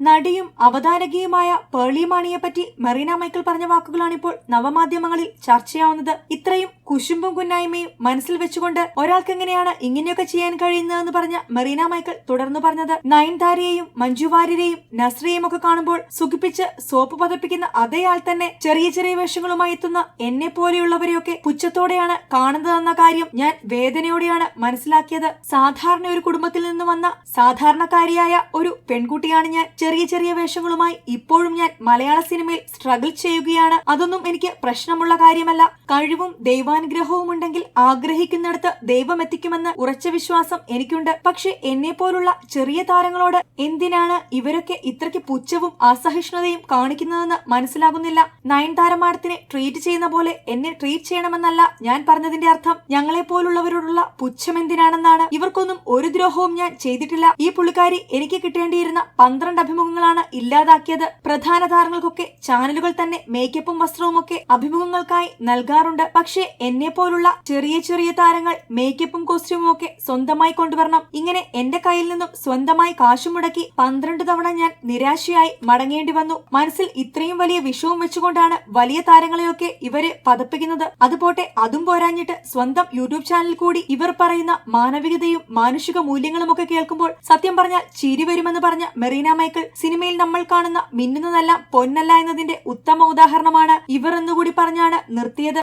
നടിയും അവതാരകയുമായ പേർളി മാണിയെ പറ്റി മെറീന മൈക്കിൾ പറഞ്ഞ വാക്കുകളാണിപ്പോൾ നവമാധ്യമങ്ങളിൽ ചർച്ചയാവുന്നത്. ഇത്രയും കുശുമ്പും കുന്നായ്മയും മനസ്സിൽ വെച്ചുകൊണ്ട് ഒരാൾക്ക് എങ്ങനെയാണ് ഇങ്ങനെയൊക്കെ ചെയ്യാൻ കഴിയുന്നതെന്ന് പറഞ്ഞ മെറീന മൈക്കിൾ തുടർന്നു പറഞ്ഞത്. നയൻതാരയെയും മഞ്ജു വാര്യരെയും നസ്രിയെയും ഒക്കെ കാണുമ്പോൾ സുഖിപ്പിച്ച് സോപ്പ് പതപ്പിക്കുന്ന അതേ ആൾ തന്നെ ചെറിയ ചെറിയ വേഷങ്ങളുമായി എത്തുന്ന എന്നെ പോലെയുള്ളവരെയൊക്കെ പുച്ഛത്തോടെയാണ് കാണുന്നതെന്ന കാര്യം ഞാൻ വേദനയോടെയാണ് മനസ്സിലാക്കിയത്. സാധാരണ ഒരു കുടുംബത്തിൽ നിന്ന് വന്ന സാധാരണക്കാരിയായ ഒരു പെൺകുട്ടിയാണ് ഞാൻ ചെറിയ ചെറിയ വേഷങ്ങളുമായി ഇപ്പോഴും ഞാൻ മലയാള സിനിമയിൽ സ്ട്രഗിൾ ചെയ്യുകയാണ്. അതൊന്നും എനിക്ക് പ്രശ്നമുള്ള കാര്യമല്ല. കഴിവും ദൈവാനുഗ്രഹവും ഉണ്ടെങ്കിൽ ആഗ്രഹിക്കുന്നിടത്ത് ദൈവം എത്തിക്കുമെന്ന് ഉറച്ച വിശ്വാസം എനിക്കുണ്ട്. പക്ഷെ എന്നെ പോലുള്ള ചെറിയ താരങ്ങളോട് എന്തിനാണ് ഇവരൊക്കെ ഇത്രയ്ക്ക് പുച്ഛവും അസഹിഷ്ണുതയും കാണിക്കുന്നതെന്ന് മനസ്സിലാകുന്നില്ല. നയൻതാര മാഡത്തിനെ ട്രീറ്റ് ചെയ്യുന്ന പോലെ എന്നെ ട്രീറ്റ് ചെയ്യണമെന്നല്ല ഞാൻ പറഞ്ഞതിന്റെ അർത്ഥം. ഞങ്ങളെ പോലുള്ളവരോടുള്ള പുച്ഛം എന്തിനാണെന്നാണ്. ഇവർക്കൊന്നും ഒരു ദ്രോഹവും ഞാൻ ചെയ്തിട്ടില്ല. ഈ പുള്ളിക്കാരി എനിക്ക് കിട്ടേണ്ടിയിരുന്ന പന്ത്രണ്ട് അഭിമുഖങ്ങളാണ് ഇല്ലാതാക്കിയത്. പ്രധാന താരങ്ങൾക്കൊക്കെ ചാനലുകൾ തന്നെ മേക്കപ്പും വസ്ത്രവും ഒക്കെ അഭിമുഖങ്ങൾക്കായി നൽകാറുണ്ട്. പക്ഷേ എന്നെ പോലുള്ള ചെറിയ ചെറിയ താരങ്ങൾ മേക്കപ്പും കോസ്റ്റ്യൂമും ഒക്കെ സ്വന്തമായി കൊണ്ടുവരണം. ഇങ്ങനെ എന്റെ കയ്യിൽ നിന്നും സ്വന്തമായി കാശു മുടക്കി പന്ത്രണ്ട് തവണ ഞാൻ നിരാശയായി മടങ്ങേണ്ടി വന്നു. മനസ്സിൽ ഇത്രയും വലിയ വിഷവും വെച്ചുകൊണ്ടാണ് വലിയ താരങ്ങളെയൊക്കെ ഇവർ പതപ്പിക്കുന്നത്. അതുപോട്ടെ അതും പോരാഞ്ഞിട്ട് സ്വന്തം യൂട്യൂബ് ചാനൽ കൂടി ഇവർ പറയുന്ന മാനവികതയും മാനുഷിക മൂല്യങ്ങളും ഒക്കെ കേൾക്കുമ്പോൾ സത്യം പറഞ്ഞാൽ ചിരി വരുമെന്ന് പറഞ്ഞ മെറീന മൈക്കിൾ സിനിമയിൽ നമ്മൾ കാണുന്ന മിന്നുന്നതെല്ലാം പൊന്നല്ല എന്നതിന്റെ ഉത്തമ ഉദാഹരണമാണ് ഇവർ എന്നുകൂടി പറഞ്ഞാണ് നിർത്തിയത്.